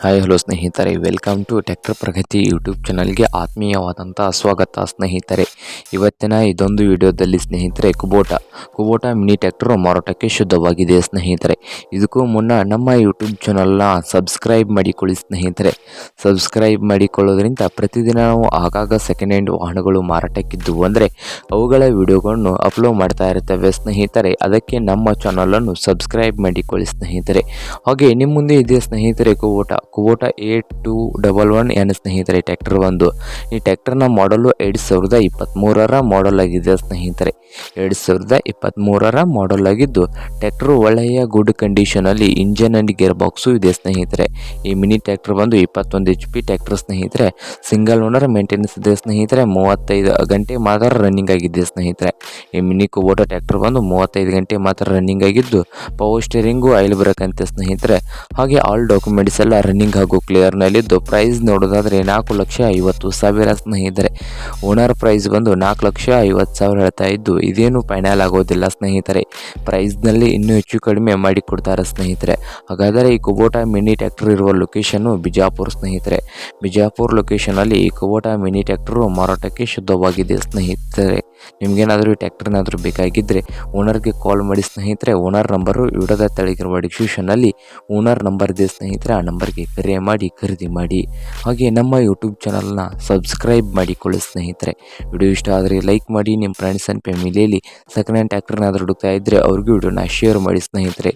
Hi hello ಸ್ನೇಹಿತರೆ. Welcome to tractor Pragati YouTube ಚಾನಲ್ಗೆ ಆತ್ಮೀಯವಾದಂಥ ಸ್ವಾಗತ, ಸ್ನೇಹಿತರೆ. ಇವತ್ತಿನ ಇದೊಂದು ವಿಡಿಯೋದಲ್ಲಿ ಸ್ನೇಹಿತರೆ, ಕುಬೋಟ. ಕುಬೋಟ ಮಿನಿ ಟ್ಯಾಕ್ಟರ್ ಮಾರಾಟಕ್ಕೆ ಶುದ್ಧವಾಗಿದೆ, ಸ್ನೇಹಿತರೆ. ಇದಕ್ಕೂ ಮುನ್ನ ನಮ್ಮ ಯೂಟ್ಯೂಬ್ ಚಾನಲ್ನ ಸಬ್ಸ್ಕ್ರೈಬ್ ಮಾಡಿಕೊಳ್ಳಿ, ಸ್ನೇಹಿತರೆ. ಸಬ್ಸ್ಕ್ರೈಬ್ ಮಾಡಿಕೊಳ್ಳೋದ್ರಿಂದ ಪ್ರತಿದಿನ ನಾವು ಆಗಾಗ ಸೆಕೆಂಡ್ ಹ್ಯಾಂಡ್ ವಾಹನಗಳು ಮಾರಾಟಕ್ಕಿದ್ದು ಅಂದರೆ ಅವುಗಳ ವಿಡಿಯೋಗಳನ್ನು ಅಪ್ಲೋಡ್ ಮಾಡ್ತಾ ಇರ್ತೇವೆ, ಸ್ನೇಹಿತರೆ. ಅದಕ್ಕೆ ನಮ್ಮ ಚಾನಲನ್ನು ಸಬ್ಸ್ಕ್ರೈಬ್ ಮಾಡಿಕೊಳ್ಳಿ, ಸ್ನೇಹಿತರೆ. ಹಾಗೆ ನಿಮ್ಮ ಮುಂದೆ ಇದೆ, ಸ್ನೇಹಿತರೆ, Kubota. Kubota eight two double one N ಸ್ನೇಹಿತರೆ ಟ್ಯಾಕ್ಟರ್ ಒಂದು. ಈ ಟ್ಯಾಕ್ಟರ್ನ ಮಾಡಲು ಎರಡು ಸಾವಿರದ ಇಪ್ಪತ್ತ್ಮೂರರ ಮಾಡಲ್ ಆಗಿದೆ ಸ್ನೇಹಿತರೆ. ಎರಡು ಸಾವಿರದ ಇಪ್ಪತ್ತ್ಮೂರರ ಮಾಡಲ್ ಆಗಿದ್ದು ಟ್ಯಾಕ್ಟರ್ ಒಳ್ಳೆಯ ಗುಡ್ ಕಂಡೀಷನಲ್ಲಿ ಇಂಜನ್ ಆ್ಯಂಡ್ ಗೇರ್ ಬಾಕ್ಸು ಇದೆ ಸ್ನೇಹಿತರೆ. ಈ ಮಿನಿ ಟ್ಯಾಕ್ಟರ್ ಬಂದು ಇಪ್ಪತ್ತೊಂದು ಎಚ್ ಪಿ ಟ್ಯಾಕ್ಟರ್ ಸ್ನೇಹಿತರೆ. ಸಿಂಗಲ್ ಓನರ್ ಮೇಂಟೆನೆನ್ಸ್ ಇದೆ ಸ್ನೇಹಿತರೆ. ಮೂವತ್ತೈದು ಗಂಟೆ ಮಾತ್ರ ರನ್ನಿಂಗ್ ಆಗಿದೆ ಸ್ನೇಹಿತರೆ. ಈ ಮಿನಿ ಕುಬೋಟ ಟ್ಯಾಕ್ಟರ್ ಬಂದು ಮೂವತ್ತೈದು ಗಂಟೆ ಮಾತ್ರ ರನ್ನಿಂಗ್ ಆಗಿದ್ದು ಪವರ್ ಸ್ಟೇರಿಂಗು ಆಯಿಲ್ ಬರಕಂತೆ ಸ್ನೇಹಿತರೆ. ಹಾಗೆ ಆಲ್ ಡಾಕ್ಯುಮೆಂಟ್ಸ್ ಎಲ್ಲ ರನ್ನಿಂಗ್ ಹಾಗೂ ಕ್ಲಿಯರ್ನಲ್ಲಿದ್ದು ಪ್ರೈಸ್ ನೋಡೋದಾದರೆ ನಾಲ್ಕು ಲಕ್ಷ ಐವತ್ತು ಸಾವಿರ ಸ್ನೇಹಿತರೆ. ಓನರ್ ಪ್ರೈಸ್ ಬಂದು ನಾಲ್ಕು ಲಕ್ಷ ಐವತ್ತು ಸಾವಿರ ಹೇಳ್ತಾ ಇದ್ದು, ಇದೇನು ಫೈನಲ್ ಆಗೋದಿಲ್ಲ ಸ್ನೇಹಿತರೆ. ಪ್ರೈಸ್ನಲ್ಲಿ ಇನ್ನೂ ಹೆಚ್ಚು ಕಡಿಮೆ ಮಾಡಿಕೊಡ್ತಾರೆ ಸ್ನೇಹಿತರೆ. ಹಾಗಾದರೆ ಈ ಕುಬೋಟ ಮಿನಿ ಟ್ಯಾಕ್ಟರ್ ಇರುವ ಲೊಕೇಶನ್ನು ಬಿಜಾಪುರ ಸ್ನೇಹಿತರೆ. ಬಿಜಾಪುರ ಲೊಕೇಶನಲ್ಲಿ ಈ ಕುಬೋಟ ಮಿನಿ ಟ್ಯಾಕ್ಟರು ಮಾರಾಟಕ್ಕೆ ಶುದ್ಧವಾಗಿದೆ ಸ್ನೇಹಿತರೆ. ನಿಮಗೇನಾದರೂ ಈ ಟ್ಯಾಕ್ಟರ್ನಾದರೂ ಬೇಕಾಗಿದ್ದರೆ ಓನರ್ಗೆ ಕಾಲ್ ಮಾಡಿ ಸ್ನೇಹಿತರೆ, ಓನರ್ ನಂಬರು ವಿಡದ ತೆಳಗಿರುವ ಡಿಸ್ಕ್ರಿಪ್ಷನಲ್ಲಿ ಓನರ್ ನಂಬರ್ ಇದೆ ಸ್ನೇಹಿತರೆ ಆ ನಂಬರ್ಗೆ ಕರೆ ಮಾಡಿ, ಖರೀದಿ ಮಾಡಿ. ಹಾಗೆ ನಮ್ಮ ಯೂಟ್ಯೂಬ್ ಚಾನಲ್ನ ಸಬ್ಸ್ಕ್ರೈಬ್ ಮಾಡಿಕೊಳ್ಳಿ ಸ್ನೇಹಿತರೆ. ವಿಡಿಯೋ ಇಷ್ಟ ಆದರೆ ಲೈಕ್ ಮಾಡಿ ನಿಮ್ಮ ಫ್ರೆಂಡ್ಸ್ ಆ್ಯಂಡ್ ಫ್ಯಾಮಿಲಿಯಲ್ಲಿ ಸೆಕೆಂಡ್ ಹ್ಯಾಂಡ್ ಟ್ಯಾಕ್ಟರ್ನಾದರೂ ಹುಡುಕ್ತಾ ಇದ್ದರೆ ಅವ್ರಿಗೂ ವಿಡಿಯೋನ ಶೇರ್ ಮಾಡಿ ಸ್ನೇಹಿತರೆ.